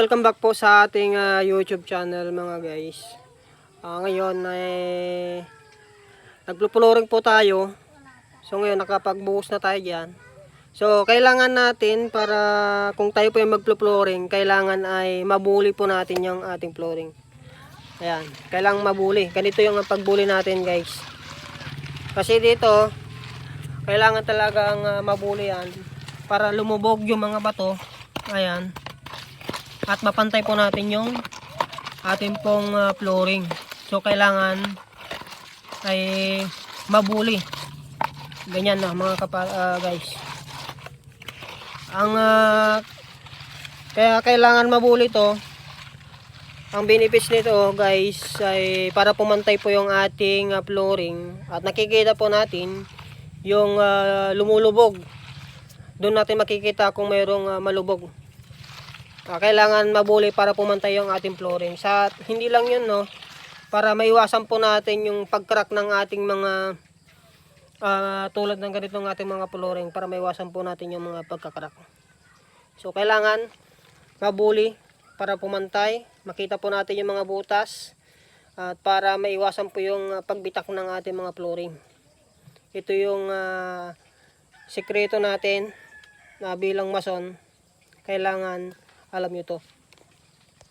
welcome back po sa ating ah, YouTube channel mga guys. Ah, ngayon ay nagpupuluring po tayo. So ngayon nakapagbuhos na tayo diyan. So kailangan natin para kung tayo po yung magpupluring, kailangan ay mabuli po natin yung ating flooring. Ayan, kailangan mabuli. Ganito yung pagbuli natin guys. Kasi dito, kailangan talagang ah, mabuli yan para lumubog yung mga bato. Ayan. At mapantay po natin yung ating pong ah, flooring. So kailangan ay mabuli. Ganyan na mga kapa, ah, guys. Ang ah, kaya kailangan mabuli to. Ang benefits nito guys ay para pumantay po yung ating ah, flooring at nakikita po natin yung ah, lumulubog. Doon natin makikita kung mayroong ah, malubog. Ah, kailangan mabuli para pumantay yung ating flooring. Sa hindi lang 'yun no, para maiwasan po natin yung pag-crack ng ating mga ah, tulad ng ganitong ating mga flooring para maiwasan po natin yung mga pagka-crack. So kailangan mabuli para pumantay, makita po natin yung mga butas at para maiwasan po yung ah, pagbitak ng ating mga flooring. Ito yung ah, sikreto natin na bilang mason, kailangan alam nyo to.